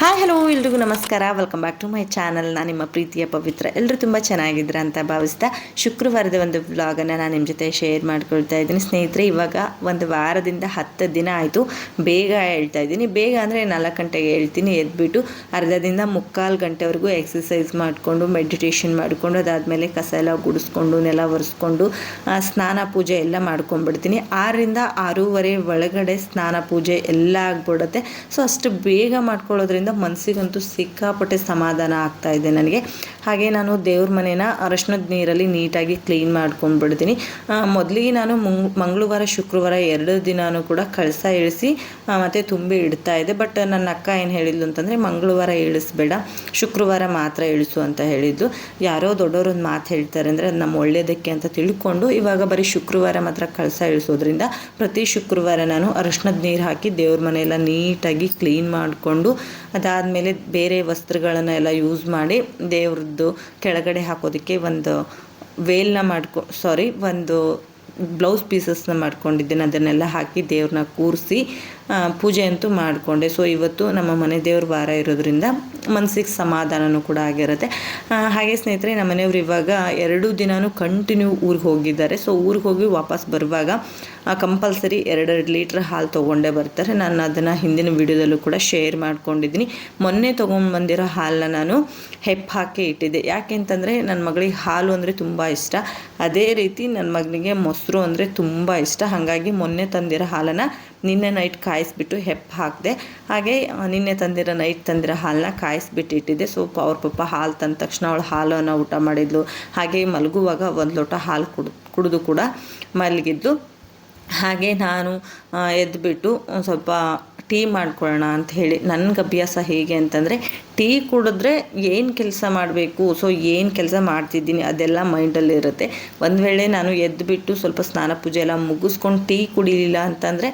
Hi, hello, ಎಲ್ರಿಗೂ ನಮಸ್ಕಾರ. Welcome back to my channel ನಾನು ನಿಮ್ಮ ಪ್ರೀತಿಯ ಪವಿತ್ರ. ಎಲ್ಲರೂ ತುಂಬ ಚೆನ್ನಾಗಿದ್ದೀರ ಅಂತ ಭಾವಿಸ್ತಾ ಶುಕ್ರವಾರದ ಒಂದು ವ್ಲಾಗನ್ನು ನಾನು ನಿಮ್ಮ ಜೊತೆ ಶೇರ್ ಮಾಡ್ಕೊಳ್ತಾ ಇದ್ದೀನಿ. ಸ್ನೇಹಿತರೆ, ಇವಾಗ ಒಂದು ವಾರದಿಂದ ಹತ್ತು ದಿನ ಆಯಿತು. ಬೇಗ ಹೇಳ್ತಾ ಇದ್ದೀನಿ. ಬೇಗ ಅಂದರೆ ನಾಲ್ಕು ಗಂಟೆಗೆ ಹೇಳ್ತೀನಿ. ಎದ್ಬಿಟ್ಟು ಅರ್ಧದಿಂದ ಮುಕ್ಕಾಲು ಗಂಟೆವರೆಗೂ ಎಕ್ಸಸೈಸ್ ಮಾಡಿಕೊಂಡು ಮೆಡಿಟೇಷನ್ ಮಾಡಿಕೊಂಡು, ಅದಾದಮೇಲೆ ಕಸ ಎಲ್ಲ ಗುಡಿಸ್ಕೊಂಡು, ನೆಲ ಒರೆಸ್ಕೊಂಡು ಸ್ನಾನ ಪೂಜೆ ಎಲ್ಲ ಮಾಡ್ಕೊಂಡ್ಬಿಡ್ತೀನಿ. ಆರರಿಂದ ಆರೂವರೆ ಒಳಗಡೆ ಸ್ನಾನ ಪೂಜೆ ಎಲ್ಲ ಆಗ್ಬಿಡುತ್ತೆ. ಸೊ ಅಷ್ಟು ಬೇಗ ಮಾಡ್ಕೊಳ್ಳೋದ್ರಿಂದ ಮನಸ್ಸಿಗಂತೂ ಸಿಕ್ಕಾಪಟ್ಟೆ ಸಮಾಧಾನ ಆಗ್ತಾ ಇದೆ ನನಗೆ. ಹಾಗೆ ನಾನು ದೇವ್ರ ಮನೇನ ಅರಶಿನದ ನೀರಲ್ಲಿ ನೀಟಾಗಿ ಕ್ಲೀನ್ ಮಾಡ್ಕೊಂಡ್ಬಿಡ್ತೀನಿ. ಮೊದಲಿಗೆ ನಾನು ಮಂಗಳವಾರ, ಶುಕ್ರವಾರ ಎರಡು ದಿನಾನೂ ಕೂಡ ಕಳಸ ಇಳಿಸಿ ಮತ್ತೆ ತುಂಬಿ ಇಡ್ತಾ ಇದೆ ಬಟ್ ನನ್ನ ಅಕ್ಕ ಏನು ಹೇಳಿದ್ಲು ಅಂತಂದರೆ, ಮಂಗಳವಾರ ಇಳಿಸ್ಬೇಡ, ಶುಕ್ರವಾರ ಮಾತ್ರ ಇಳಿಸು ಅಂತ ಹೇಳಿದ್ದು. ಯಾರೋ ದೊಡ್ಡವರೊಂದು ಮಾತು ಹೇಳ್ತಾರೆ ಅಂದರೆ, ಅದು ನಮ್ಮ ಒಳ್ಳೆಯದಕ್ಕೆ ಅಂತ ತಿಳ್ಕೊಂಡು, ಇವಾಗ ಬರೀ ಶುಕ್ರವಾರ ಮಾತ್ರ ಕಳಸ ಇಳಿಸೋದ್ರಿಂದ ಪ್ರತಿ ಶುಕ್ರವಾರ ನಾನು ಅರಶಿನದ ನೀರು ಹಾಕಿ ದೇವ್ರ ಮನೆಯೆಲ್ಲ ನೀಟಾಗಿ ಕ್ಲೀನ್ ಮಾಡಿಕೊಂಡು ಅದಾದಮೇಲೆ ಬೇರೆ ವಸ್ತ್ರಗಳನ್ನು ಎಲ್ಲ ಯೂಸ್ ಮಾಡಿ ದೇವ್ರದ್ದು ಕೆಳಗಡೆ ಹಾಕೋದಕ್ಕೆ ಒಂದು ವೇಲ್ನ ಮಾಡ್ಕೊ ಸಾರಿ ಒಂದು ಬ್ಲೌಸ್ ಪೀಸಸ್ನ ಮಾಡ್ಕೊಂಡಿದ್ದೇನೆ. ಅದನ್ನೆಲ್ಲ ಹಾಕಿ ದೇವ್ರನ್ನ ಕೂರಿಸಿ ಪೂಜೆ ಅಂತೂ ಮಾಡಿಕೊಂಡೆ. ಸೊ ಇವತ್ತು ನಮ್ಮ ಮನೆ ದೇವ್ರ ವಾರ ಇರೋದ್ರಿಂದ ಮನಸ್ಸಿಗೆ ಸಮಾಧಾನನೂ ಕೂಡ ಆಗಿರುತ್ತೆ. ಹಾಗೆ ಸ್ನೇಹಿತರೆ, ನಮ್ಮ ಮನೆಯವರು ಇವಾಗ ಎರಡು ದಿನವೂ ಕಂಟಿನ್ಯೂ ಊರಿಗೆ ಹೋಗಿದ್ದಾರೆ. ಸೊ ಊರಿಗೆ ಹೋಗಿ ವಾಪಸ್ ಬರುವಾಗ ಕಂಪಲ್ಸರಿ ಎರಡೆರಡು ಲೀಟ್ರ್ ಹಾಲು ತೊಗೊಂಡೇ ಬರ್ತಾರೆ. ನಾನು ಅದನ್ನು ಹಿಂದಿನ ವಿಡಿಯೋದಲ್ಲೂ ಕೂಡ ಶೇರ್ ಮಾಡ್ಕೊಂಡಿದ್ದೀನಿ. ಮೊನ್ನೆ ತೊಗೊಂಡ್ಬಂದಿರೋ ಹಾಲನ್ನ ನಾನು ಹೆಪ್ಪು ಹಾಕಿ ಇಟ್ಟಿದ್ದೆ. ಯಾಕೆಂತಂದರೆ ನನ್ನ ಮಗಳಿಗೆ ಹಾಲು ಅಂದರೆ ತುಂಬ ಇಷ್ಟ. ಅದೇ ರೀತಿ ನನ್ನ ಮಗನಿಗೆ ಮೊಸರು ಅಂದರೆ ತುಂಬ ಇಷ್ಟ. ಹಾಗಾಗಿ ಮೊನ್ನೆ ತಂದಿರೋ ಹಾಲನ್ನು ನಿನ್ನೆ ನೈಟ್ ಕಾಯಿಸ್ಬಿಟ್ಟು ಹೆಪ್ಪು ಹಾಕಿದೆ. ಹಾಗೆ ನಿನ್ನೆ ತಂದಿರೋ ನೈಟ್ ತಂದಿರೋ ಹಾಲನ್ನ ಕಾಯಿಸ್ಬಿಟ್ಟು ಇಟ್ಟಿದ್ದೆ ಸೊ ಅವ್ರ ಪಾಪ ಹಾಲು ತಂದ ತಕ್ಷಣ ಅವಳು ಹಾಲನ್ನು ಊಟ ಮಾಡಿದ್ಲು. ಹಾಗೆ ಮಲಗುವಾಗ ಒಂದು ಲೋಟ ಹಾಲು ಕುಡ್, ಕುಡಿದು ಕೂಡ ಮಲಗಿದ್ಲು. ಹಾಗೆ ನಾನು ಎದ್ದುಬಿಟ್ಟು ಸ್ವಲ್ಪ ಟೀ ಮಾಡ್ಕೊಳ್ಳೋಣ ಅಂತ ಹೇಳಿ. ನನಗೆ ಅಭ್ಯಾಸ ಹೇಗೆ ಅಂತಂದರೆ ಟೀ ಕುಡಿದ್ರೆ ಏನು ಕೆಲಸ ಮಾಡಬೇಕು? ಸೊ ಏನು ಕೆಲಸ ಮಾಡ್ತಿದ್ದೀನಿ? ಅದೆಲ್ಲ ಮೈಂಡಲ್ಲಿ ಇರುತ್ತೆ. ಒಂದು ವೇಳೆ ನಾನು ಎದ್ದುಬಿಟ್ಟು ಸ್ವಲ್ಪ ಸ್ನಾನ ಪೂಜೆ ಎಲ್ಲ ಮುಗಿಸ್ಕೊಂಡು ಟೀ ಕುಡಿಲಿಲ್ಲ ಅಂತಂದರೆ,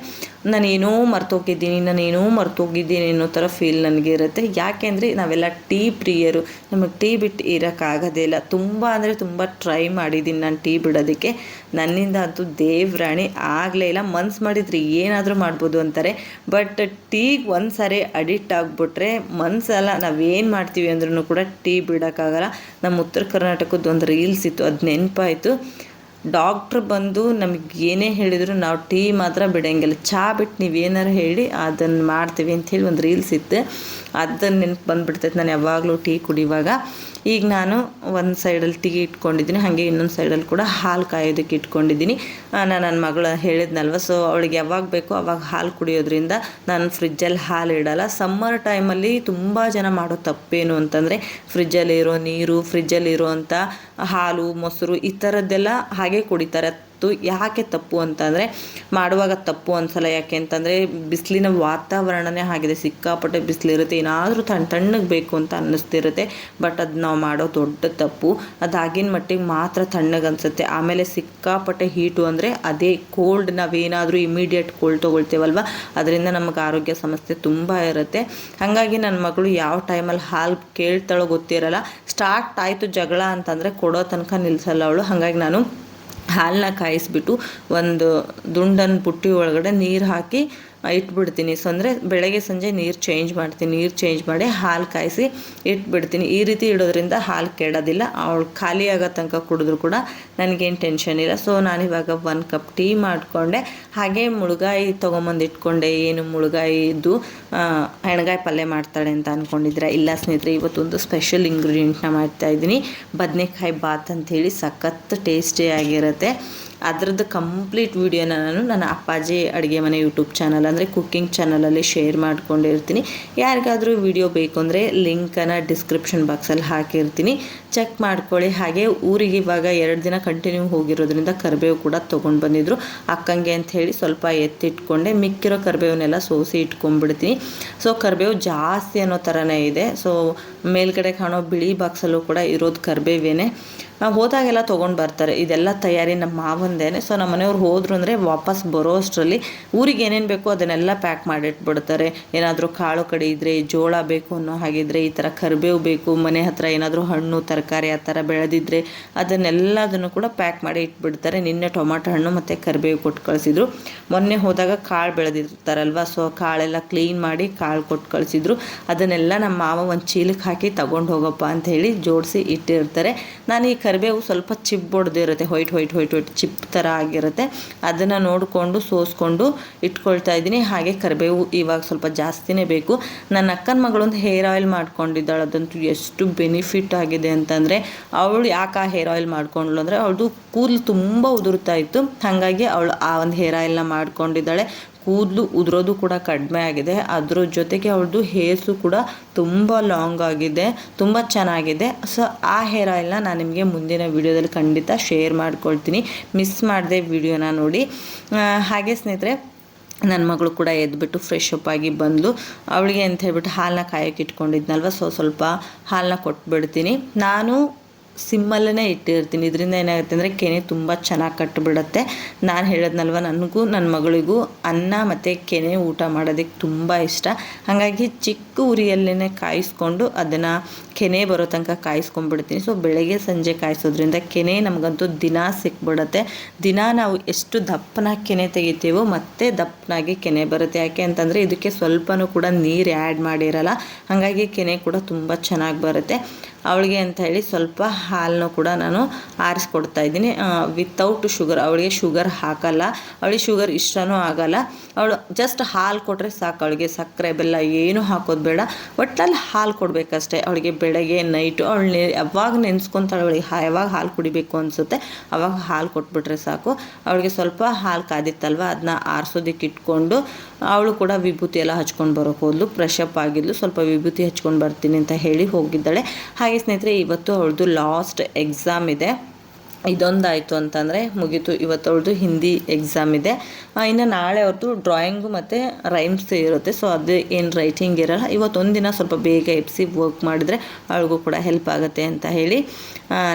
ನಾನೇನೋ ಮರ್ತೋಗಿದ್ದೀನಿ ನಾನೇನೋ ಮರ್ತೋಗಿದ್ದೀನಿ ಅನ್ನೋ ಥರ ಫೀಲ್ ನನಗೆ ಇರುತ್ತೆ. ಯಾಕೆಂದರೆ ನಾವೆಲ್ಲ ಟೀ ಪ್ರಿಯರು. ನಮಗೆ ಟೀ ಬಿಟ್ಟು ಇರೋಕ್ಕಾಗೋದೇ ಇಲ್ಲ. ತುಂಬ ಅಂದರೆ ತುಂಬ ಟ್ರೈ ಮಾಡಿದ್ದೀನಿ ನಾನು ಟೀ ಬಿಡೋದಕ್ಕೆ. ನನ್ನಿಂದ ಅಂತೂ ದೇವ್ರಾಣಿ ಆಗಲೇ ಇಲ್ಲ. ಮನ್ಸು ಮಾಡಿದರೆ ಏನಾದರೂ ಮಾಡ್ಬೋದು ಅಂತಾರೆ. ಬಟ್ ಟೀಗೆ ಒಂದು ಸಾರಿ ಅಡಿಕ್ಟ್ ಆಗಿಬಿಟ್ರೆ ಮನ್ಸಲ್ಲ ನಾವೇನು ಮಾಡ್ತೀವಿ ಅಂದ್ರೂ ಕೂಡ ಟೀ ಬಿಡೋಕ್ಕಾಗಲ್ಲ. ನಮ್ಮ ಉತ್ತರ ಕರ್ನಾಟಕದ ಒಂದು ರೀಲ್ಸ್ ಇತ್ತು, ಅದು ನೆನಪಾಯಿತು. ಡಾಕ್ಟ್ರ್ ಬಂದು ನಮಗೆ ಏನೇ ಹೇಳಿದ್ರು ನಾವು ಟೀ ಮಾತ್ರ ಬಿಡೋಂಗಿಲ್ಲ ಚಹಾ ಬಿಟ್ಟು ನೀವೇನಾರು ಹೇಳಿ ಅದನ್ನು ಮಾಡ್ತೀವಿ ಅಂಥೇಳಿ ಒಂದು ರೀಲ್ಸ್ ಇತ್ತು. ಅದನ್ನು ನೆನಪು ಬಂದುಬಿಡ್ತೈತೆ, ನಾನು ಯಾವಾಗಲೂ ಟೀ ಕುಡಿಯುವಾಗ ಈಗ ನಾನು ಒಂದು ಸೈಡಲ್ಲಿ ಟೀ ಇಟ್ಕೊಂಡಿದ್ದೀನಿ, ಹಾಗೆ ಇನ್ನೊಂದು ಸೈಡಲ್ಲಿ ಕೂಡ ಹಾಲು ಕಾಯೋದಕ್ಕೆ ಇಟ್ಕೊಂಡಿದ್ದೀನಿ. ನಾನು ನನ್ನ ಮಗಳು ಹೇಳಿದ್ನಲ್ವ ಸೊ ಅವಳಿಗೆ ಯಾವಾಗ ಬೇಕೋ ಅವಾಗ ಹಾಲು ಕುಡಿಯೋದ್ರಿಂದ ನಾನು ಫ್ರಿಜ್ಜಲ್ಲಿ ಹಾಲು ಇಡಲ್ಲ. ಸಮ್ಮರ್ ಟೈಮಲ್ಲಿ ತುಂಬ ಜನ ಮಾಡೋ ತಪ್ಪೇನು ಅಂತಂದರೆ ಫ್ರಿಜ್ಜಲ್ಲಿರೋ ನೀರು ಫ್ರಿಜ್ಜಲ್ಲಿರೋವಂಥ ಹಾಲು, ಮೊಸರು ಈ ಥರದ್ದೆಲ್ಲ ಹಾಗೆ ಕುಡಿತಾರೆ. ತು ಯಾಕೆ ತಪ್ಪು ಅಂತಂದರೆ, ಮಾಡುವಾಗ ತಪ್ಪು ಅನ್ಸಲ್ಲ. ಯಾಕೆ ಅಂತಂದರೆ, ಬಿಸಿಲಿನ ವಾತಾವರಣನೇ ಆಗಿದೆ. ಸಿಕ್ಕಾಪಟ್ಟೆ ಬಿಸಿಲಿರುತ್ತೆ. ಏನಾದರೂ ತಣ್ಣ ತಣ್ಣಗೆ ಬೇಕು ಅಂತ ಅನ್ನಿಸ್ತಿರುತ್ತೆ. ಬಟ್ ಅದು ನಾವು ಮಾಡೋ ದೊಡ್ಡ ತಪ್ಪು. ಅದಾಗಿನ ಮಟ್ಟಿಗೆ ಮಾತ್ರ ತಣ್ಣಗೆ ಅನಿಸುತ್ತೆ. ಆಮೇಲೆ ಸಿಕ್ಕಾಪಟ್ಟೆ ಹೀಟು ಅಂದರೆ ಅದೇ ಕೋಲ್ಡ್ ನಾವೇನಾದರೂ ಇಮಿಡಿಯೇಟ್ ಕೋಲ್ಡ್ ತೊಗೊಳ್ತೇವಲ್ವ? ಅದರಿಂದ ನಮಗೆ ಆರೋಗ್ಯ ಸಮಸ್ಯೆ ತುಂಬ ಇರುತ್ತೆ. ಹಾಗಾಗಿ ನನ್ನ ಮಗಳು ಯಾವ ಟೈಮಲ್ಲಿ ಹಾಲು ಕೇಳ್ತಾಳೋ ಗೊತ್ತಿರಲ್ಲ. ಸ್ಟಾರ್ಟ್ ಆಯಿತು ಜಗಳ ಅಂತಂದರೆ ಕೊಡೋ ತನಕ ನಿಲ್ಲಿಸಲ್ಲ ಅವಳು. ಹಾಗಾಗಿ ನಾನು ಹಾಲನ್ನ ಕಾಯಿಸ್ಬಿಟ್ಟು ಒಂದು ದುಂಡನ ಪುಟ್ಟಿ ಒಳಗಡೆ ನೀರು ಹಾಕಿ ಇಟ್ಬಿಡ್ತೀನಿ. ಸೊ ಅಂದರೆ ಬೆಳಗ್ಗೆ ಸಂಜೆ ನೀರು ಚೇಂಜ್ ಮಾಡ್ತೀನಿ. ನೀರು ಚೇಂಜ್ ಮಾಡಿ ಹಾಲು ಕಾಯಿಸಿ ಇಟ್ಬಿಡ್ತೀನಿ. ಈ ರೀತಿ ಇಡೋದ್ರಿಂದ ಹಾಲು ಕೆಡೋದಿಲ್ಲ. ಅವಳು ಖಾಲಿ ಆಗೋ ತನಕ ಕುಡಿದ್ರು ಕೂಡ ನನಗೇನು ಟೆನ್ಷನ್ ಇಲ್ಲ. ಸೊ ನಾನಿವಾಗ ಒನ್ ಕಪ್ ಟೀ ಮಾಡಿಕೊಂಡೆ. ಹಾಗೆ ಮುಳುಗಾಯಿ ತೊಗೊಂಬಂದು ಇಟ್ಕೊಂಡೆ. ಏನು ಮುಳುಗಾಯಿ ಇದ್ದು ಹೆಣಗಾಯಿ ಪಲ್ಯ ಮಾಡ್ತಾಳೆ ಅಂತ ಅಂದ್ಕೊಂಡಿದ್ರೆ ಇಲ್ಲ ಸ್ನೇಹಿತರೆ, ಇವತ್ತೊಂದು ಸ್ಪೆಷಲ್ ಇಂಗ್ರೀಡಿಯೆಂಟ್ನ ಮಾಡ್ತಾ ಇದ್ದೀನಿ. ಬದನೆಕಾಯಿ ಬಾತ್ ಅಂಥೇಳಿ ಸಖತ್ ಟೇಸ್ಟಿಯಾಗಿರುತ್ತೆ ಅದರದ್ದು ಕಂಪ್ಲೀಟ್ ವೀಡಿಯೋನ ನಾನು ನನ್ನ ಅಪ್ಪಾಜಿ ಅಡುಗೆ ಮನೆ ಯೂಟ್ಯೂಬ್ ಚಾನಲ್ ಅಂದರೆ ಕುಕ್ಕಿಂಗ್ ಚಾನಲಲ್ಲಿ ಶೇರ್ ಮಾಡ್ಕೊಂಡಿರ್ತೀನಿ. ಯಾರಿಗಾದರೂ ವಿಡಿಯೋ ಬೇಕು ಅಂದರೆ ಲಿಂಕನ್ನು ಡಿಸ್ಕ್ರಿಪ್ಷನ್ ಬಾಕ್ಸಲ್ಲಿ ಹಾಕಿರ್ತೀನಿ. ಚೆಕ್ ಮಾಡ್ಕೊಳ್ಳಿ. ಹಾಗೆ ಊರಿಗೆ ಇವಾಗ ಎರಡು ದಿನ ಕಂಟಿನ್ಯೂ ಹೋಗಿರೋದ್ರಿಂದ ಕರಿಬೇವು ಕೂಡ ತೊಗೊಂಡು ಬಂದಿದ್ರು. ಅಕ್ಕಂಗೆ ಅಂತ ಹೇಳಿ ಸ್ವಲ್ಪ ಎತ್ತಿಟ್ಕೊಂಡೆ. ಮಿಕ್ಕಿರೋ ಕರಿಬೇವನ್ನೆಲ್ಲ ಸೋಸಿ ಇಟ್ಕೊಂಡ್ಬಿಡ್ತೀನಿ. ಸೊ ಕರಿಬೇವು ಜಾಸ್ತಿ ಅನ್ನೋ ಥರನೇ ಇದೆ. ಸೊ ಮೇಲ್ಗಡೆ ಕಾಣೋ ಬಿಳಿ ಬಾಕ್ಸಲ್ಲೂ ಕೂಡ ಇರೋದು ಕರಿಬೇವೇನೆ. ನಾವು ಹೋದಾಗೆಲ್ಲ ತೊಗೊಂಡು ಬರ್ತಾರೆ. ಇದೆಲ್ಲ ತಯಾರಿ ನಮ್ಮ ಮಾವಂದೇನೆ. ಸೊ ನಮ್ಮ ಮನೆಯವ್ರು ಹೋದ್ರು ಅಂದರೆ ವಾಪಸ್ ಬರೋ ಅಷ್ಟರಲ್ಲಿ ಊರಿಗೆ ಏನೇನು ಬೇಕೋ ಅದನ್ನೆಲ್ಲ ಪ್ಯಾಕ್ ಮಾಡಿಟ್ಬಿಡ್ತಾರೆ. ಏನಾದರೂ ಕಾಳು ಕಡಿ ಇದ್ದರೆ ಜೋಳ ಬೇಕು ಅನ್ನೋ ಹಾಗಿದ್ರೆ ಈ ಥರ ಕರಿಬೇವು ಬೇಕು, ಮನೆ ಹತ್ರ ಏನಾದರೂ ಹಣ್ಣು, ತರಕಾರಿ ಆ ಥರ ಬೆಳೆದಿದ್ರೆ ಅದನ್ನೆಲ್ಲದನ್ನು ಕೂಡ ಪ್ಯಾಕ್ ಮಾಡಿ ಇಟ್ಬಿಡ್ತಾರೆ. ನಿನ್ನೆ ಟೊಮಾಟೊ ಹಣ್ಣು ಮತ್ತು ಕರಿಬೇವು ಕೊಟ್ಟು ಕಳಿಸಿದ್ರು. ಮೊನ್ನೆ ಹೋದಾಗ ಕಾಳು ಬೆಳೆದಿರ್ತಾರಲ್ವ? ಸೊ ಕಾಳೆಲ್ಲ ಕ್ಲೀನ್ ಮಾಡಿ ಕಾಳು ಕೊಟ್ಟು ಕಳಿಸಿದ್ರು. ಅದನ್ನೆಲ್ಲ ನಮ್ಮ ಮಾವ ಒಂದು ಚೀಲಕ್ಕೆ ಹಾಕಿ ತಗೊಂಡು ಹೋಗಪ್ಪ ಅಂತ ಹೇಳಿ ಜೋಡಿಸಿ ಇಟ್ಟಿರ್ತಾರೆ. ನಾನು ಈ ಕರಿಬೇವು ಸ್ವಲ್ಪ chip ಹೊಡೆದಿರುತ್ತೆ white white white white chip ಥರ ಆಗಿರುತ್ತೆ. ಅದನ್ನು ನೋಡಿಕೊಂಡು ಸೋಸ್ಕೊಂಡು ಇಟ್ಕೊಳ್ತಾ ಇದ್ದೀನಿ. ಹಾಗೆ ಕರಿಬೇವು ಇವಾಗ ಸ್ವಲ್ಪ ಜಾಸ್ತಿನೇ ಬೇಕು. ನನ್ನ ಅಕ್ಕನ ಮಗಳೊಂದು ಹೇರ್ ಆಯಿಲ್ ಮಾಡ್ಕೊಂಡಿದ್ದಾಳೆ. ಅದಂತೂ ಎಷ್ಟು ಬೆನಿಫಿಟ್ ಆಗಿದೆ ಅಂತಂದರೆ, ಅವಳು ಯಾಕೆ ಆ ಹೇರ್ ಆಯಿಲ್ ಮಾಡ್ಕೊಂಡ್ಳು ಅಂದರೆ, ಅವಳದು ಕೂದಲು ತುಂಬ ಉದುರ್ತಾ ಇತ್ತು. ಹಾಗಾಗಿ ಅವಳು ಆ ಒಂದು ಹೇರ್ ಆಯಿಲ್ನ ಮಾಡ್ಕೊಂಡಿದ್ದಾಳೆ. ಕೂದಲು ಉದುರೋದು ಕೂಡ ಕಡಿಮೆ ಆಗಿದೆ. ಅದ್ರ ಜೊತೆಗೆ ಅವಳದು ಹೇರ್ಸು ಕೂಡ ತುಂಬ ಲಾಂಗ್ ಆಗಿದೆ, ತುಂಬ ಚೆನ್ನಾಗಿದೆ. ಸೊ ಆ ಹೇರ್ ಆಯಿಲ್ನ ನಾನು ನಿಮಗೆ ಮುಂದಿನ ವೀಡಿಯೋದಲ್ಲಿ ಖಂಡಿತ ಶೇರ್ ಮಾಡ್ಕೊಳ್ತೀನಿ. ಮಿಸ್ ಮಾಡಿದೆ ವಿಡಿಯೋನ ನೋಡಿ. ಹಾಗೆ ಸ್ನೇಹಿತರೆ ನನ್ನ ಮಗಳು ಕೂಡ ಎದ್ಬಿಟ್ಟು ಫ್ರೆಶ್ ಅಪ್ ಆಗಿ ಬಂದು ಅವಳಿಗೆ ಅಂತ ಹೇಳ್ಬಿಟ್ಟು ಹಾಲನ್ನ ಕಾಯೋಕ್ಕೆ ಇಟ್ಕೊಂಡಿದ್ನಲ್ವ? ಸೊ ಸ್ವಲ್ಪ ಹಾಲನ್ನ ಕೊಟ್ಬಿಡ್ತೀನಿ. ನಾನು ಸಿಮ್ಮಲ್ಲೇ ಇಟ್ಟಿರ್ತೀನಿ. ಇದರಿಂದ ಏನಾಗುತ್ತೆ ಅಂದರೆ ಕೆನೆ ತುಂಬ ಚೆನ್ನಾಗಿ ಕಟ್ಟಿಬಿಡುತ್ತೆ ನಾನು ಹೇಳೋದ್ನಲ್ವ, ನನಗೂ ನನ್ನ ಮಗಳಿಗೂ ಅನ್ನ ಮತ್ತು ಕೆನೆ ಊಟ ಮಾಡೋದಕ್ಕೆ ತುಂಬ ಇಷ್ಟ. ಹಾಗಾಗಿ ಚಿಕ್ಕ ಉರಿಯಲ್ಲೇ ಕಾಯಿಸ್ಕೊಂಡು ಅದನ್ನು ಕೆನೆ ಬರೋ ತನಕ ಕಾಯಿಸ್ಕೊಂಡ್ಬಿಡ್ತೀನಿ. ಸೊ, ಬೆಳಗ್ಗೆ ಸಂಜೆ ಕಾಯಿಸೋದ್ರಿಂದ ಕೆನೆ ನಮಗಂತೂ ದಿನ ಸಿಕ್ಬಿಡುತ್ತೆ. ದಿನ ನಾವು ಎಷ್ಟು ದಪ್ಪನಾಗಿ ಕೆನೆ ತೆಗಿತೀವೋ ಮತ್ತೆ ದಪ್ಪನಾಗಿ ಕೆನೆ ಬರುತ್ತೆ. ಯಾಕೆ ಅಂತಂದರೆ ಇದಕ್ಕೆ ಸ್ವಲ್ಪನೂ ಕೂಡ ನೀರು ಆ್ಯಡ್ ಮಾಡಿರಲ್ಲ. ಹಾಗಾಗಿ ಕೆನೆ ಕೂಡ ತುಂಬ ಚೆನ್ನಾಗಿ ಬರುತ್ತೆ. ಅವಳಿಗೆ ಅಂತ ಹೇಳಿ ಸ್ವಲ್ಪ ಹಾಲನ್ನು ಕೂಡ ನಾನು ಆರಿಸ್ಕೊಡ್ತಾ ಇದ್ದೀನಿ. ವಿತೌಟ್ ಶುಗರ್ ಅವಳಿಗೆ ಶುಗರ್ ಹಾಕಲ್ಲ. ಅವಳಿಗೆ ಶುಗರ್ ಇಷ್ಟನೂ ಆಗಲ್ಲ. ಅವಳು ಜಸ್ಟ್ ಹಾಲು ಕೊಟ್ಟರೆ ಸಾಕು ಅವಳಿಗೆ. ಸಕ್ಕರೆ, ಬೆಲ್ಲ ಏನೂ ಹಾಕೋದು ಬೇಡ. ಒಟ್ಟಲ್ಲಿ ಹಾಲು ಕೊಡಬೇಕಷ್ಟೇ. ಅವಳಿಗೆ ಬೆಳಗ್ಗೆ ನೈಟು ಅವಳು ಯಾವಾಗ ನೆನೆಸ್ಕೊತಾಳೆ ಅವಳಿಗೆ ಯಾವಾಗ ಹಾಲು ಕುಡಿಬೇಕು ಅನಿಸುತ್ತೆ ಅವಾಗ ಹಾಲು ಕೊಟ್ಬಿಟ್ರೆ ಸಾಕು. ಅವಳಿಗೆ ಸ್ವಲ್ಪ ಹಾಲು ಕಾದಿತ್ತಲ್ವ? ಅದನ್ನ ಆರಿಸೋದಕ್ಕೆ ಇಟ್ಕೊಂಡು ಅವಳು ಕೂಡ ವಿಭೂತಿ ಎಲ್ಲ ಹಚ್ಕೊಂಡು ಬರೋಕೆ ಹೋದ್ಲು ಫ್ರೆಶ್ ಆಗಿದ್ಲು, ಸ್ವಲ್ಪ ವಿಭೂತಿ ಹಚ್ಕೊಂಡು ಬರ್ತೀನಿ ಅಂತ ಹೇಳಿ ಹೋಗಿದ್ದಾಳೆ. ಹಾಗೆ ಸ್ನೇಹಿತರೆ, ಇವತ್ತು ಅವಳದು ಲಾಸ್ಟ್ ಎಕ್ಸಾಮ್ ಇದೆ. ಇದೊಂದಾಯಿತು ಅಂತಂದರೆ ಮುಗೀತು. ಇವತ್ತು ಅವಳದು ಹಿಂದಿ ಎಕ್ಸಾಮ್ ಇದೆ. ಇನ್ನು ನಾಳೆ ಅವ್ರದ್ದು ಡ್ರಾಯಿಂಗು ಮತ್ತು ರೈಮ್ಸ್ ಇರುತ್ತೆ. ಸೊ ಅದು ಏನು ರೈಟಿಂಗ್ ಇರಲ್ಲ. ಇವತ್ತೊಂದು ದಿನ ಸ್ವಲ್ಪ ಬೇಗ ಎಪ್ಸಿ ವರ್ಕ್ ಮಾಡಿದರೆ ಅವಳಿಗೂ ಕೂಡ ಹೆಲ್ಪ್ ಆಗುತ್ತೆ ಅಂತ ಹೇಳಿ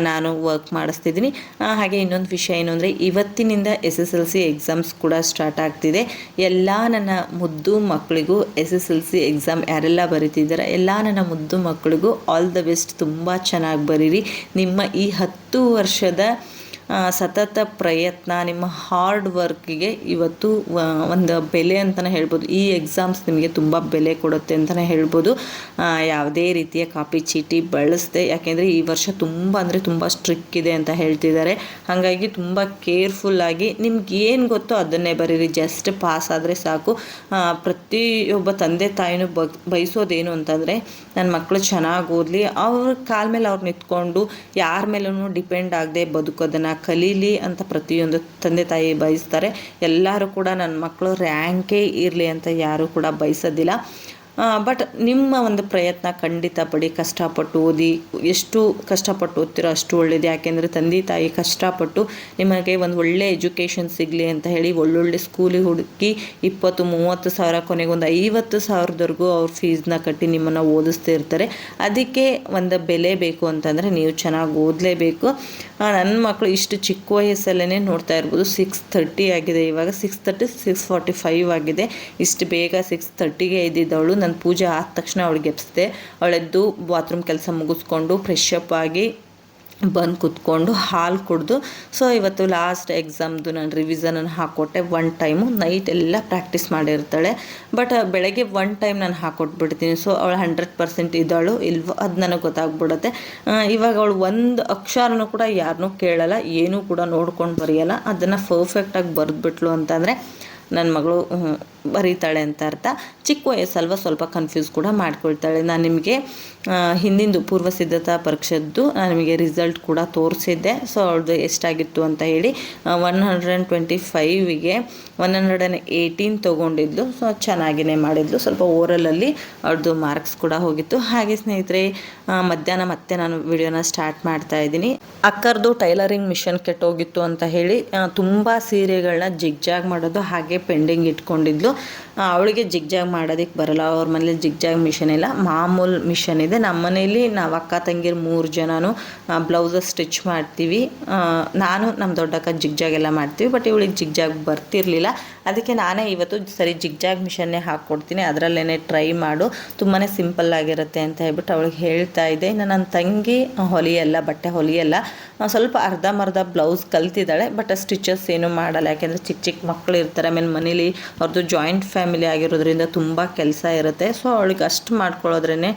ನಾನು ವರ್ಕ್ ಮಾಡಿಸ್ತಿದ್ದೀನಿ. ಹಾಗೆ ಇನ್ನೊಂದು ವಿಷಯ ಏನು ಅಂದರೆ ಇವತ್ತಿನಿಂದ S S L C exams ಕೂಡ ಸ್ಟಾರ್ಟ್ ಆಗ್ತಿದೆ. ಎಲ್ಲ ನನ್ನ ಮುದ್ದು ಮಕ್ಕಳಿಗೂ S S L C exam ಯಾರೆಲ್ಲ ಬರೀತಿದ್ದಾರೆ ಎಲ್ಲ ನನ್ನ ಮುದ್ದು ಮಕ್ಕಳಿಗೂ ಆಲ್ ದ ಬೆಸ್ಟ್ ತುಂಬ ಚೆನ್ನಾಗಿ ಬರೀರಿ. ನಿಮ್ಮ ಈ ಹತ್ತು ವರ್ಷದ ಆ, ಸತತ ಪ್ರಯತ್ನ, ನಿಮ್ಮ ಹಾರ್ಡ್ ವರ್ಕಿಗೆ ಇವತ್ತು ಒಂದು ಬೆಲೆ ಅಂತಲೇ ಹೇಳ್ಬೋದು. ಈ ಎಕ್ಸಾಮ್ಸ್ ನಿಮಗೆ ತುಂಬ ಬೆಲೆ ಕೊಡುತ್ತೆ ಅಂತಲೇ ಹೇಳ್ಬೋದು. ಯಾವುದೇ ರೀತಿಯ ಕಾಪಿ ಚೀಟಿ ಬಳಸದೆ, ಯಾಕೆಂದರೆ ಈ ವರ್ಷ ತುಂಬ ಅಂದರೆ ತುಂಬ ಸ್ಟ್ರಿಕ್ ಇದೆ ಅಂತ ಹೇಳ್ತಿದ್ದಾರೆ. ಹಾಗಾಗಿ ತುಂಬ ಕೇರ್ಫುಲ್ಲಾಗಿ ನಿಮ್ಗೆ ಏನು ಗೊತ್ತೋ ಅದನ್ನೇ ಬರೀರಿ. ಜಸ್ಟ್ ಪಾಸ್ ಆದರೆ ಸಾಕು. ಪ್ರತಿಯೊಬ್ಬ ತಂದೆ ತಾಯಿನೂ ಬಯಸೋದೇನು ಅಂತಂದರೆ ನನ್ನ ಮಕ್ಕಳು ಚೆನ್ನಾಗಿ ಓದಲಿ, ಅವ್ರ ಕಾಲ ಮೇಲೆ ಅವ್ರು ನಿಂತ್ಕೊಂಡು, ಯಾರ ಮೇಲೂ ಡಿಪೆಂಡ್ ಆಗದೆ ಬದುಕೋದನ್ನು ಕಲೀಲಿ ಅಂತ ಪ್ರತಿಯೊಂದು ತಂದೆ ತಾಯಿ ಬಯಸ್ತಾರೆ. ಎಲ್ಲರೂ ಕೂಡ ನನ್ನ ಮಕ್ಕಳು ರ್ಯಾಂಕೇ ಇರಲಿ ಅಂತ ಯಾರೂ ಕೂಡ ಬಯಸೋದಿಲ್ಲ. ಬಟ್ ನಿಮ್ಮ ಒಂದು ಪ್ರಯತ್ನ ಖಂಡಿತ ಪಡಿ, ಕಷ್ಟಪಟ್ಟು ಓದಿ, ಎಷ್ಟು ಕಷ್ಟಪಟ್ಟು ಓದ್ತಿರೋ ಅಷ್ಟು ಒಳ್ಳೇದು. ಯಾಕೆಂದರೆ ತಂದೆ ತಾಯಿ ಕಷ್ಟಪಟ್ಟು ನಿಮಗೆ ಒಂದು ಒಳ್ಳೆ ಎಜುಕೇಷನ್ ಸಿಗಲಿ ಅಂತ ಹೇಳಿ ಒಳ್ಳೊಳ್ಳೆ ಸ್ಕೂಲಿಗೆ ಹುಡುಕಿ ಇಪ್ಪತ್ತು, ಮೂವತ್ತು ಸಾವಿರ, ಕೊನೆಗೆ ಒಂದು ಐವತ್ತು ಸಾವಿರದವರೆಗೂ ಅವ್ರ ಫೀಸ್ನ ಕಟ್ಟಿ ನಿಮ್ಮನ್ನು ಓದಿಸ್ತಾ ಇರ್ತಾರೆ. ಅದಕ್ಕೆ ಒಂದು ಬೆಲೆ ಬೇಕು ಅಂತಂದರೆ ನೀವು ಚೆನ್ನಾಗಿ ಓದಲೇಬೇಕು. ನನ್ನ ಮಕ್ಕಳು ಇಷ್ಟು ಚಿಕ್ಕ ವಯಸ್ಸಲ್ಲೇ ನೋಡ್ತಾ ಇರ್ಬೋದು. ಸಿಕ್ಸ್ ಥರ್ಟಿ ಆಗಿದೆ ಇವಾಗ. Six thirty six forty five ಆಗಿದೆ. ಇಷ್ಟು ಬೇಗ ಸಿಕ್ಸ್ ತರ್ಟಿಗೆ ಇದ್ದಿದ್ದವಳು ನನ್ನ ಪೂಜೆ ಆದ ತಕ್ಷಣ ಅವಳಿಗೆ ಎಬ್ಸಿದೆ ಅವಳೆದ್ದು ಬಾತ್ರೂಮ್ ಕೆಲಸ ಮುಗಿಸ್ಕೊಂಡು ಫ್ರೆಶ್ ಅಪ್ ಆಗಿ ಬಂದು ಕುತ್ಕೊಂಡು ಹಾಲು ಕುಡಿದು. ಸೊ ಇವತ್ತು ಲಾಸ್ಟ್ ಎಕ್ಸಾಮ್ದು ನಾನು ರಿವಿಸನನ್ನು ಹಾಕ್ಕೊಟ್ಟೆ ಒನ್ ಟೈಮು ನೈಟ್ ಎಲ್ಲ ಪ್ರಾಕ್ಟೀಸ್ ಮಾಡಿರ್ತಾಳೆ. ಬಟ್ ಬೆಳಗ್ಗೆ ಒನ್ ಟೈಮ್ ನಾನು ಹಾಕ್ಕೊಟ್ಬಿಡ್ತೀನಿ ಸೊ ಅವಳು ಹಂಡ್ರೆಡ್ ಪರ್ಸೆಂಟ್ ಇದ್ದಾಳು. ಇಲ್ವೋ ಅದು ನನಗೆ ಗೊತ್ತಾಗ್ಬಿಡುತ್ತೆ. ಇವಾಗ ಅವಳು ಒಂದು ಅಕ್ಷರನೂ ಕೂಡ ಯಾರನ್ನೂ ಕೇಳಲ್ಲ. ಏನೂ ಕೂಡ ನೋಡ್ಕೊಂಡು ಬರೆಯಲ್ಲ. ಅದನ್ನು ಪರ್ಫೆಕ್ಟಾಗಿ ಬರೆದ್ಬಿಟ್ಲು ಅಂತಂದರೆ ನನ್ನ ಮಗಳು ಬರೀತಾಳೆ ಅಂತ ಅರ್ಥ. ಚಿಕ್ಕ ವಯಸ್ಸಲ್ವ ಸ್ವಲ್ಪ ಕನ್ಫ್ಯೂಸ್ ಕೂಡ ಮಾಡ್ಕೊಳ್ತಾಳೆ. ನಾನು ನಿಮಗೆ ಹಿಂದಿಂದು ಪೂರ್ವ ಸಿದ್ಧತಾ ಪರೀಕ್ಷೆದ್ದು ನಿಮಗೆ ರಿಸಲ್ಟ್ ಕೂಡ ತೋರಿಸಿದ್ದೆ. ಸೊ ಅವ್ರದ್ದು ಎಷ್ಟಾಗಿತ್ತು ಅಂತ ಹೇಳಿ ಒನ್ ಹಂಡ್ರೆಡ್ ಆ್ಯಂಡ್ ಟ್ವೆಂಟಿ ಫೈವಿಗೆ ಒನ್ ಹಂಡ್ರೆಡ್ ಆ್ಯಂಡ್ ಏಯ್ಟೀನ್ ತೊಗೊಂಡಿದ್ದು. ಸೊ ಚೆನ್ನಾಗಿನೇ ಮಾಡಿದ್ಲು. ಸ್ವಲ್ಪ ಓರಲಲ್ಲಿ ಅವ್ರದ್ದು ಮಾರ್ಕ್ಸ್ ಕೂಡ ಹೋಗಿತ್ತು. ಹಾಗೆ ಸ್ನೇಹಿತರೆ ಮಧ್ಯಾಹ್ನ ಮತ್ತೆ ನಾನು ವಿಡಿಯೋನ ಸ್ಟಾರ್ಟ್ ಮಾಡ್ತಾ ಇದ್ದೀನಿ. ಅಕ್ಕರ್ದು ಟೈಲರಿಂಗ್ ಮಿಷನ್ ಕೆಟ್ಟೋಗಿತ್ತು ಅಂತ ಹೇಳಿ ತುಂಬ ಸೀರೆಗಳನ್ನ ಜಿಗ್ಜಾಗ್ ಮಾಡೋದು ಹಾಗೆ ಪೆಂಡಿಂಗ್ ಇಟ್ಕೊಂಡಿದ್ಲು. ಅವಳಿಗೆ ಜಿಗ್ಜಾಗ್ ಮಾಡೋದಕ್ಕೆ ಬರಲ್ಲ. ಅವ್ರ ಮನೇಲಿ ಜಿಗ್ಜಾಗ್ ಮಿಷನ್ ಇಲ್ಲ. ಮಾಮೂಲು ಮಿಷನ್ ಇದೆ. ನಮ್ಮ ಮನೇಲಿ ನಾವು ಅಕ್ಕ ತಂಗಿರು ಮೂರು ಜನನು ಬ್ಲೌಸ್ ಸ್ಟಿಚ್ ಮಾಡ್ತೀವಿ. ನಾನು ನಮ್ಮ ದೊಡ್ಡಕ್ಕ ಜಿಗ್ಜಾಗ್ ಎಲ್ಲ ಮಾಡ್ತೀವಿ, ಬಟ್ ಇವಳಿಗೆ ಜಿಗ್ಜಾಗ್ ಬರ್ತಿರಲಿಲ್ಲ. ಅದಕ್ಕೆ ನಾನೇ ಇವತ್ತು ಸರಿ ಜಿಗ್ಜಾಗ್ ಮಿಷನ್ನೇ ಹಾಕ್ಕೊಡ್ತೀನಿ ಅದರಲ್ಲೇ ಟ್ರೈ ಮಾಡು. ತುಂಬಾ ಸಿಂಪಲ್ ಆಗಿರುತ್ತೆ ಅಂತ ಹೇಳ್ಬಿಟ್ಟು ಅವಳಿಗೆ ಹೇಳ್ತಾ ಇದ್ದೆ. ಇನ್ನು ನನ್ನ ತಂಗಿ ಹೊಲಿಯಲ್ಲ, ಬಟ್ಟೆ ಹೊಲಿಯಲ್ಲ. ಸ್ವಲ್ಪ ಅರ್ಧಂಬರ್ಧ ಬ್ಲೌಸ್ ಕಲ್ತಿದ್ದಾಳೆ, ಬಟ್ ಸ್ಟಿಚಸ್ ಏನು ಮಾಡಲ್ಲ. ಯಾಕೆಂದರೆ ಚಿಕ್ಕ ಚಿಕ್ಕ ಮಕ್ಕಳು ಇರ್ತಾರೆ. ಆಮೇಲೆ ಮನೇಲಿ ಅವ್ರದ್ದು ಜಾಯಿಂಟ್ ಫ್ಯಾಮಿಲಿ ಆಗಿರೋದ್ರಿಂದ ತುಂಬ ಕೆಲಸ ಇರುತ್ತೆ. ಸೊ ಅವಳಿಗೆ ಅಷ್ಟು ಮಾಡ್ಕೊಳ್ಳೋದ್ರೇ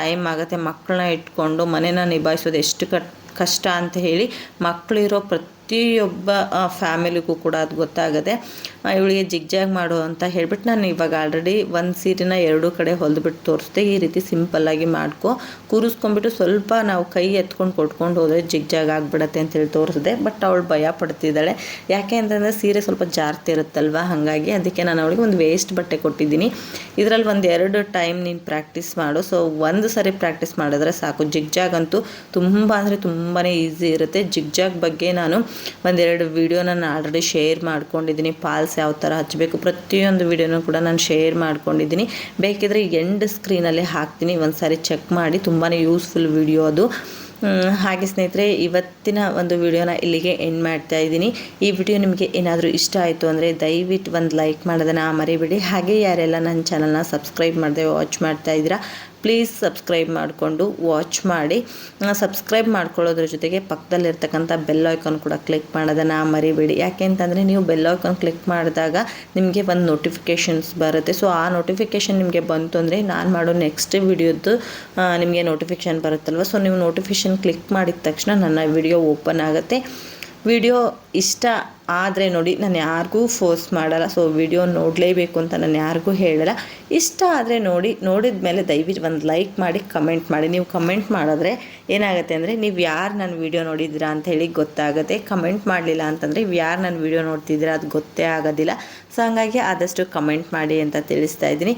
ಟೈಮ್ ಆಗುತ್ತೆ ಮಕ್ಕಳನ್ನ ಇಟ್ಕೊಂಡು ಮನೇನ ನಿಭಾಯಿಸೋದು ಎಷ್ಟು ಕಟ್ ಕಷ್ಟ ಅಂತ ಹೇಳಿ ಮಕ್ಕಳಿರೋ ಪ್ರತಿಯೊಬ್ಬ ಫ್ಯಾಮಿಲಿಗೂ ಕೂಡ ಅದು ಗೊತ್ತಾಗದೆ ಇವಳಿಗೆ ಜಿಗ್ಜಾಗ್ ಮಾಡು ಅಂತ ಹೇಳ್ಬಿಟ್ಟು ನಾನು ಇವಾಗ ಆಲ್ರೆಡಿ ಒಂದು ಸೀರೆನ ಎರಡೂ ಕಡೆ ಹೊಲಿದ್ಬಿಟ್ಟು ತೋರಿಸ್ದೆ, ಈ ರೀತಿ ಸಿಂಪಲ್ಲಾಗಿ ಮಾಡ್ಕೊ. ಕೂರಿಸ್ಕೊಂಡ್ಬಿಟ್ಟು ಸ್ವಲ್ಪ ನಾವು ಕೈ ಎತ್ಕೊಂಡು ಕೊಟ್ಕೊಂಡು ಹೋದರೆ ಜಿಗ್ಜಾಗ್ ಆಗಿಬಿಡತ್ತೆ ಅಂತೇಳಿ ತೋರಿಸಿದೆ, ಬಟ್ ಅವಳು ಭಯ ಪಡ್ತಿದ್ದಾಳೆ. ಯಾಕೆ ಅಂತಂದರೆ ಸೀರೆ ಸ್ವಲ್ಪ ಜಾರ್ತಿ ಇರುತ್ತಲ್ವ? ಹಾಗಾಗಿ ಅದಕ್ಕೆ ನಾನು ಅವಳಿಗೆ ಒಂದು ವೇಸ್ಟ್ ಬಟ್ಟೆ ಕೊಟ್ಟಿದ್ದೀನಿ. ಇದರಲ್ಲಿ ಒಂದು ಎರಡು ಟೈಮ್ ನೀನು ಪ್ರಾಕ್ಟೀಸ್ ಮಾಡು. ಸೊ, ಒಂದು ಸರಿ ಪ್ರಾಕ್ಟೀಸ್ ಮಾಡಿದ್ರೆ ಸಾಕು. ಜಿಗ್ಜಾಗ್ ಅಂತೂ ತುಂಬ ಅಂದರೆ ತುಂಬಾ ಈಸಿ ಇರುತ್ತೆ. ಜಿಗ್ಜಾಗ್ ಬಗ್ಗೆ ನಾನು ಒಂದೆರಡು ವೀಡಿಯೋ ನಾನು ಆಲ್ರೆಡಿ ಶೇರ್ ಮಾಡ್ಕೊಂಡಿದ್ದೀನಿ. ಪಾಲ್ಸ್ ಯಾವ ಥರ ಹಚ್ಚಬೇಕು ಪ್ರತಿಯೊಂದು ವೀಡಿಯೋನೂ ಕೂಡ ನಾನು ಶೇರ್ ಮಾಡ್ಕೊಂಡಿದ್ದೀನಿ. ಬೇಕಿದ್ರೆ ಎಂಡ್ ಸ್ಕ್ರೀನಲ್ಲೇ ಹಾಕ್ತೀನಿ. ಒಂದು ಸಾರಿ ಚೆಕ್ ಮಾಡಿ. ತುಂಬಾ ಯೂಸ್ಫುಲ್ ವಿಡಿಯೋ ಅದು. ಹಾಗೆ ಸ್ನೇಹಿತರೆ, ಇವತ್ತಿನ ಒಂದು ವಿಡಿಯೋನ ಇಲ್ಲಿಗೆ ಎಂಡ್ ಮಾಡ್ತಾ ಇದ್ದೀನಿ. ಈ ವಿಡಿಯೋ ನಿಮಗೆ ಏನಾದರೂ ಇಷ್ಟ ಆಯಿತು ಅಂದರೆ ದಯವಿಟ್ಟು ಒಂದು ಲೈಕ್ ಮಾಡೋದನ್ನು ಮರಿಬೇಡಿ. ಹಾಗೆ ಯಾರೆಲ್ಲ ನನ್ನ ಚಾನಲ್ನ ಸಬ್ಸ್ಕ್ರೈಬ್ ಮಾಡದೆ ವಾಚ್ ಮಾಡ್ತಾ ಇದ್ದೀರಾ ಪ್ಲೀಸ್ ಸಬ್ಸ್ಕ್ರೈಬ್ ಮಾಡಿಕೊಂಡು ವಾಚ್ ಮಾಡಿ. ಸಬ್ಸ್ಕ್ರೈಬ್ ಮಾಡ್ಕೊಳ್ಳೋದ್ರ ಜೊತೆಗೆ ಪಕ್ಕದಲ್ಲಿರ್ತಕ್ಕಂಥ ಬೆಲ್ ಐಕಾನ್ ಕೂಡ ಕ್ಲಿಕ್ ಮಾಡೋದನ್ನು ಮರಿಬೇಡಿ. ಯಾಕೆ ಅಂತಂದರೆ ನೀವು ಬೆಲ್ ಐಕಾನ್ ಕ್ಲಿಕ್ ಮಾಡಿದಾಗ ನಿಮಗೆ ಒಂದು ನೋಟಿಫಿಕೇಷನ್ಸ್ ಬರುತ್ತೆ. ಸೊ, ಆ ನೋಟಿಫಿಕೇಷನ್ ನಿಮಗೆ ಬಂತು ಅಂದರೆ ನಾನು ಮಾಡೋ ನೆಕ್ಸ್ಟ್ ವಿಡಿಯೋದ್ದು ನಿಮಗೆ ನೋಟಿಫಿಕೇಷನ್ ಬರುತ್ತಲ್ವ? ಸೊ, ನೀವು ನೋಟಿಫಿಕೇಷನ್ ಕ್ಲಿಕ್ ಮಾಡಿದ ತಕ್ಷಣ ನನ್ನ ವಿಡಿಯೋ ಓಪನ್ ಆಗುತ್ತೆ. ವಿಡಿಯೋ ಇಷ್ಟ ಆದರೆ ನೋಡಿ, ನಾನು ಯಾರಿಗೂ ಫೋರ್ಸ್ ಮಾಡಲ್ಲ. ಸೊ ವಿಡಿಯೋ ನೋಡಲೇಬೇಕು ಅಂತ ನಾನು ಯಾರಿಗೂ ಹೇಳಲ್ಲ. ಇಷ್ಟ ಆದರೆ ನೋಡಿ ನೋಡಿದ ಮೇಲೆ ದಯವಿಟ್ಟು ಒಂದು ಲೈಕ್ ಮಾಡಿ ಕಮೆಂಟ್ ಮಾಡಿ. ನೀವು ಕಮೆಂಟ್ ಮಾಡಿದ್ರೆ ಏನಾಗುತ್ತೆ ಅಂದರೆ, ನೀವು ಯಾರು ನನ್ನ ವಿಡಿಯೋ ನೋಡಿದ್ದೀರಾ ಅಂತ ಹೇಳಿ ಗೊತ್ತಾಗುತ್ತೆ. ಕಮೆಂಟ್ ಮಾಡಲಿಲ್ಲ ಅಂತಂದರೆ ಯಾರು ನನ್ನ ವಿಡಿಯೋ ನೋಡ್ತಿದ್ದೀರಾ ಅದು ಗೊತ್ತೇ ಆಗೋದಿಲ್ಲ. ಸೊ ಹಾಗಾಗಿ ಆದಷ್ಟು ಕಮೆಂಟ್ ಮಾಡಿ ಅಂತ ತಿಳಿಸ್ತಾ ಇದ್ದೀನಿ.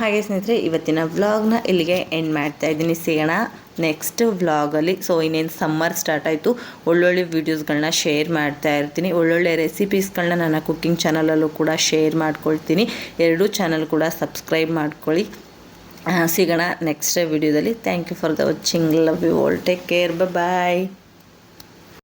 ಹಾಗೆ ಸ್ನೇಹಿತರೆ, ಇವತ್ತಿನ ವ್ಲಾಗ್ನ ಇಲ್ಲಿಗೆ ಎಂಡ್ ಮಾಡ್ತಾ ಇದ್ದೀನಿ. ಸಿಗೋಣ. ನೆಕ್ಸ್ಟ್ ವ್ಲಾಗಲ್ಲಿ ಸೊ ಇನ್ನೇನು ಸಮ್ಮರ್ ಸ್ಟಾರ್ಟ್ ಆಯಿತು, ಒಳ್ಳೊಳ್ಳೆ ವೀಡಿಯೋಸ್ಗಳನ್ನ ಶೇರ್ ಮಾಡ್ತಾ ಇರ್ತೀನಿ. ಒಳ್ಳೊಳ್ಳೆ ರೆಸಿಪೀಸ್ಗಳನ್ನ ನನ್ನ ಕುಕ್ಕಿಂಗ್ ಚಾನಲಲ್ಲೂ ಕೂಡ ಶೇರ್ ಮಾಡ್ಕೊಳ್ತೀನಿ. ಎರಡೂ ಚಾನಲ್ ಕೂಡ ಸಬ್ಸ್ಕ್ರೈಬ್ ಮಾಡ್ಕೊಳ್ಳಿ. ಸಿಗೋಣ ನೆಕ್ಸ್ಟ್ ವಿಡಿಯೋದಲ್ಲಿ thank you for the watching love you all take care bye